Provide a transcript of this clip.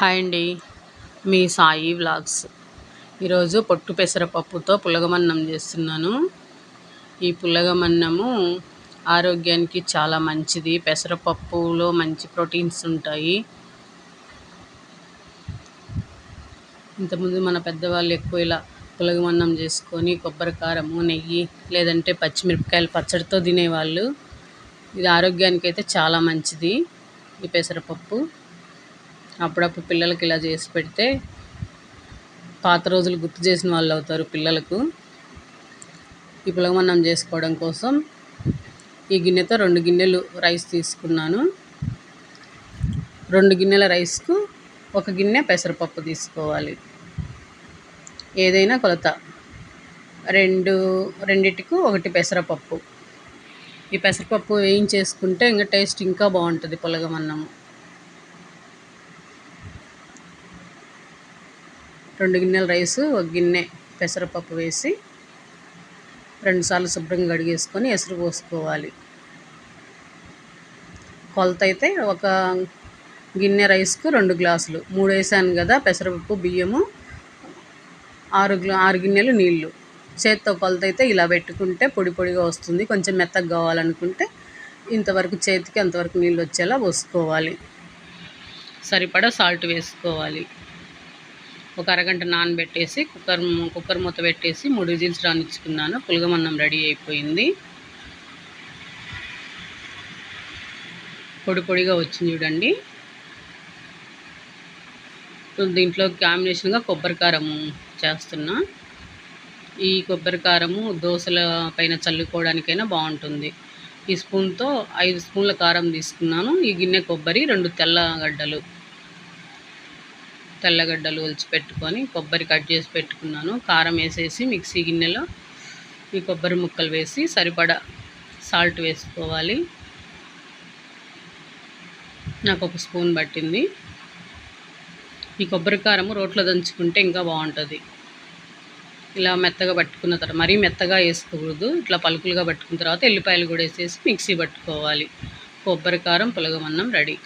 Hi అండి. మీ Sai vlogs. ఈరోజు పొట్టు పెసరపప్పుతో పులగమన్నం చేస్తున్నాను. ఈ పులగమన్నము ఆరోగ్యానికి చాలా మంచిది. పెసరపప్పులో మంచి ప్రోటీన్స్ ఉంటాయి. ఇంతకుముందు మన పెద్దవాళ్ళు ఎక్కువ ఇలా పులగమన్నం చేసుకొని కొబ్బరికారము నెయ్యి లేదంటే పచ్చిమిరపకాయలు పచ్చడితో తినేవాళ్ళు. ఇది ఆరోగ్యానికి అయితే చాలా మంచిది. ఈ పెసరపప్పు అప్పుడప్పుడు పిల్లలకి ఇలా చేసి పెడితే పాత రోజులు గుర్తు చేసిన వాళ్ళు అవుతారు పిల్లలకు. ఈ పులగమన్నం చేసుకోవడం కోసం ఈ గిన్నెతో రెండు గిన్నెలు రైస్ తీసుకున్నాను. రెండు గిన్నెల రైస్కు ఒక గిన్నె పెసరపప్పు తీసుకోవాలి. ఏదైనా కొలత. రెండు రెండిటికి ఒకటి పెసరపప్పు. ఈ పెసరపప్పు వేయించేసుకుంటే ఇంకా టేస్ట్ ఇంకా బాగుంటుంది పొలగమన్నము. రెండు గిన్నెల రైసు ఒక గిన్నె పెసరపప్పు వేసి రెండుసార్లు శుభ్రంగా కడిగేసుకొని ఎసురు పోసుకోవాలి. కొలత అయితే ఒక గిన్నె రైస్కు రెండు గ్లాసులు. మూడు వేసాను కదా పెసరపప్పు బియ్యము ఆరు గ్లా ఆరు గిన్నెలు నీళ్ళు చేత్తో కొలత అయితే ఇలా పెట్టుకుంటే పొడి పొడిగా వస్తుంది. కొంచెం మెత్తగా కావాలనుకుంటే ఇంతవరకు చేతికి అంతవరకు నీళ్ళు వచ్చేలా పోసుకోవాలి. సరిపడా సాల్ట్ వేసుకోవాలి. ఒక అరగంట నానబెట్టేసి కుక్కర్ కుక్కర్ మూత పెట్టేసి మూడు విజిల్స్ రానిచ్చుకున్నాను. పులగమన్నం రెడీ అయిపోయింది. పొడి పొడిగా వచ్చింది చూడండి. దీంట్లో కాంబినేషన్గా కొబ్బరికారము చేస్తున్నా. ఈ కొబ్బరి కారము దోశల పైన చల్లుకోవడానికైనా బాగుంటుంది. ఈ స్పూన్తో ఐదు స్పూన్ల కారం తీసుకున్నాను. ఈ గిన్నె కొబ్బరి రెండు తెల్లగడ్డలు తెల్లగడ్డలు ఒలిచి పెట్టుకొని కొబ్బరి కట్ చేసి పెట్టుకున్నాను. కారం వేసేసి మిక్సీ గిన్నెలో ఈ కొబ్బరి ముక్కలు వేసి సరిపడా సాల్ట్ వేసుకోవాలి. నాకు ఒక స్పూన్ పట్టింది. ఈ కొబ్బరి కారము రోట్లో దంచుకుంటే ఇంకా బాగుంటుంది. ఇలా మెత్తగా పట్టుకున్న తర్వాత మరీ మెత్తగా వేసుకోకూడదు. ఇట్లా పలుకులుగా పట్టుకున్న తర్వాత ఎల్లిపాయలు కూడా వేసేసి మిక్సీ పట్టుకోవాలి. కొబ్బరి కారం పులగమన్నం రెడీ.